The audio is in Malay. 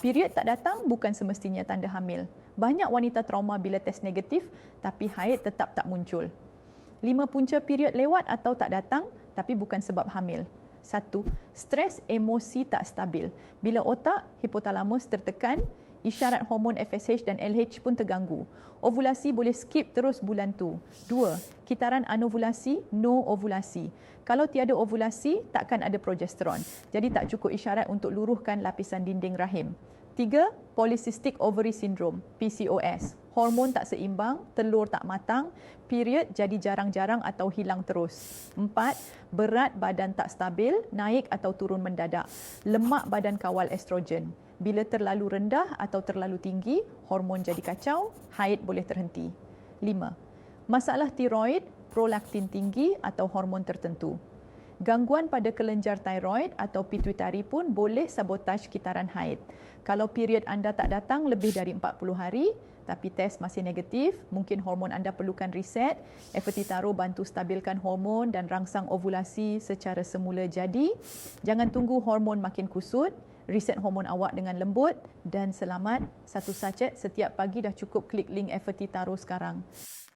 Period tak datang bukan semestinya tanda hamil. Banyak wanita trauma bila test negatif tapi haid tetap tak muncul. Lima punca period lewat atau tak datang tapi bukan sebab hamil. Satu, stres emosi tak stabil. Bila otak, hipotalamus tertekan, isyarat hormon FSH dan LH pun terganggu. Ovulasi boleh skip terus bulan tu. Dua, kitaran anovulasi, no ovulasi. Kalau tiada ovulasi, takkan ada progesteron. Jadi tak cukup isyarat untuk luruhkan lapisan dinding rahim. Tiga, polycystic ovary syndrome, PCOS. Hormon tak seimbang, telur tak matang, period jadi jarang-jarang atau hilang terus. Empat, berat badan tak stabil, naik atau turun mendadak. Lemak badan kawal estrogen. Bila terlalu rendah atau terlalu tinggi, hormon jadi kacau, haid boleh terhenti. Lima, masalah tiroid, prolaktin tinggi atau hormon tertentu. Gangguan pada kelenjar tiroid atau pituitari pun boleh sabotaj kitaran haid. Kalau period anda tak datang lebih dari 40 hari, tapi test masih negatif, mungkin hormon anda perlukan reset. FT Taro bantu stabilkan hormon dan rangsang ovulasi secara semula jadi. Jangan tunggu hormon makin kusut reset hormon awak dengan lembut dan selamat. Satu sachet setiap pagi dah cukup klik link FT Taro sekarang.